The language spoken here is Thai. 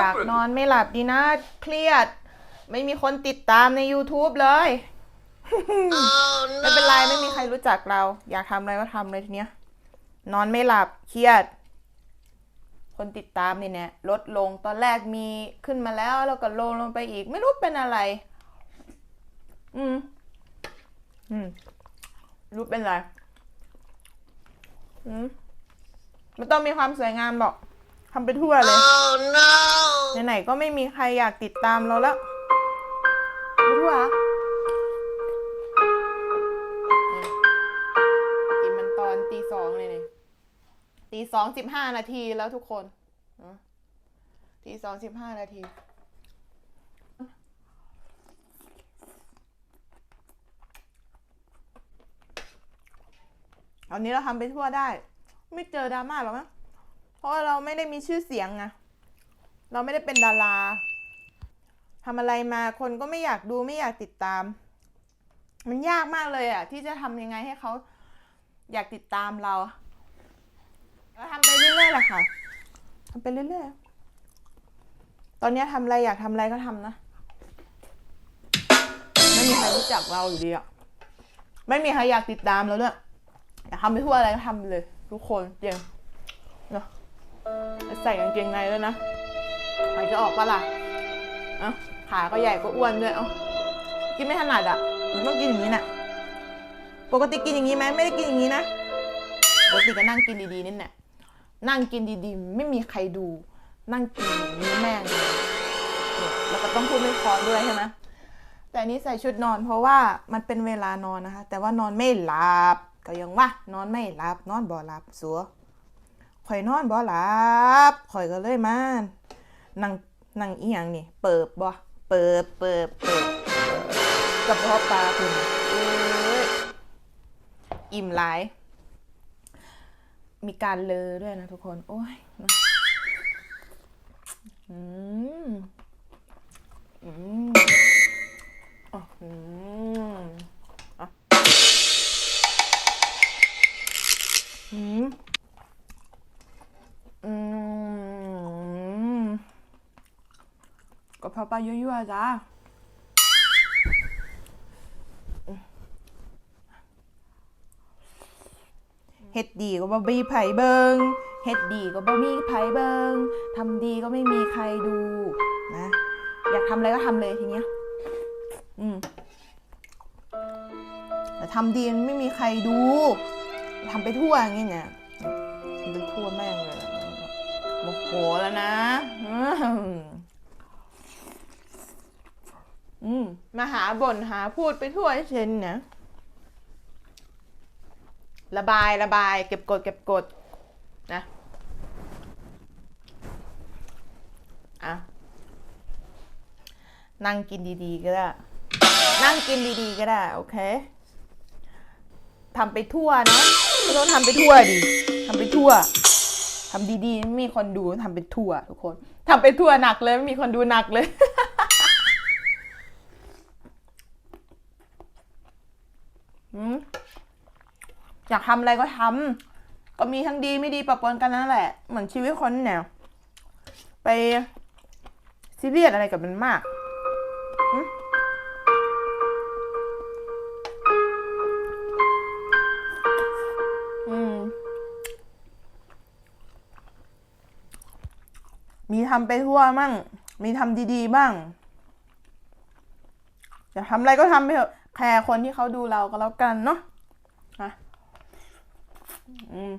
อยากนอนไม่หลับดีนะ เครียด ไม่มีคนติดตามใน YouTube เลย ไม่เป็นไรไม่มีใครรู้จักเรา อยากทำอะไรก็ทำเลยทีเนี้ย นอนไม่หลับ เครียด คนติดตามนี่เนี่ยลดลง ตอนแรกมีขึ้นมาแล้ว แล้วก็ลงลงไปอีก ไม่รู้เป็นอะไร อืม อืม รู้เป็นไร อืมไม่ต้องมีความสวยงามหรอกทำไปทั่วเลย Oh no! ไหนๆก็ไม่มีใครอยากติดตามเราแล้วไปทั่วกินมันตอนตีสองเลยเนี่ยตีสองสิบห้านาทีแล้วทุกคนเนอะตีสองสิบห้านาทีตอนนี้เราทำไปทั่วได้ ไม่เจอดราม่าหรอกมั้งเพราะว่าเราไม่ได้มีชื่อเสียงไง เราไม่ได้เป็นดาราทำอะไรมาคนก็ไม่อยากดูไม่อยากติดตาม มันยากมากเลยอะที่จะทำยังไงให้เขาอยากติดตามเราก็ทำไปเรื่อยๆแหละค่ะทำไปเรื่อยๆ ตอนนี้ทำอะไรอยากทำอะไรก็ทำนะไม่มีใครรู้จักเราอยู่ดีอะไม่มีใครอยากติดตามเราด้วยอยากทำไปทั่วอะไรก็ทำเลย ทุกคนเจริงเนาะใส่กางเกงในด้วยนะ ใครจะออกปะล่ะเอะขาก็ใหญ่ก็อ้วนด้วย เอ้า กินไม่ถนัดอะมันต้องกินอย่างนี้น่ะ ปกติกินอย่างนี้ไหมไม่ได้กินอย่างนี้นะ ปกติก็นั่งกินดีๆนี่แหละนั่งกินดีๆ ไม่มีใครดู นั่งกินอย่างนี้แม่งเลยแล้วก็ต้องพูดไม่พอด้วยใช่ไหมแต่นี้ใส่ชุดนอนเพราะว่ามันเป็นเวลานอนนะคะ แต่ว่านอนไม่หลับ ก็ยังว่านอนไม่หลับ นอนบ่หลับสัวข่อยนอนบ่หลับข่อยก็เลยมาน งนั่งอีหยังนี่ เปิบบ่เปิบเปิบเปิบกับพ่อปลาคุณเอ้ยอิ่มหลาย มีการเลอด้วยนะทุกคน โอ้ยนะอืมอืม เพราะปยั่วๆจ้าเฮ็ดดีก็บ่มีไผเบิงเฮ็ดดีก็บ่มีไผเบิงทำดีก็ไม่มีใครดูนะ อยากทำอะไรก็ทำเลยทีเนี้ย อืม แต่ทำดีมันไม่มีใครดูทำไปทั่วอย่างเงี้ยเนี่ยทำไปทั่วแม่งเลยโมโหแล้วนะ อืมมาหาบ่นหาพูดไปทั่วเช่นนะระบายระบาย เก็บกดเก็บกดนะอะนั่งกินดีๆก็ได้ นั่งกินดีๆก็ได้ โอเคทำไปทั่วเนาะไม่ต้องทำไปทั่วดิทำไปทั่วทำดีๆไม่มีคนดูทำไปทั่วทุกคนทำไปทั่วหนักเลยไม่มีคนดูหนักเลย อยากทำอะไรก็ทำก็มีทั้งดีไม่ดีปะปนกันนั่นแหละ เหมือนชีวิตคนเนี่ยไปซีเรียสอะไรกับมันมากมมีทำไปทั่วมั่ง มีทำดีๆบ้างอยากทำอะไรก็ทำไปเถอะ แคร์คนที่เขาดูเราก็แล้วกันเนาะนะอืม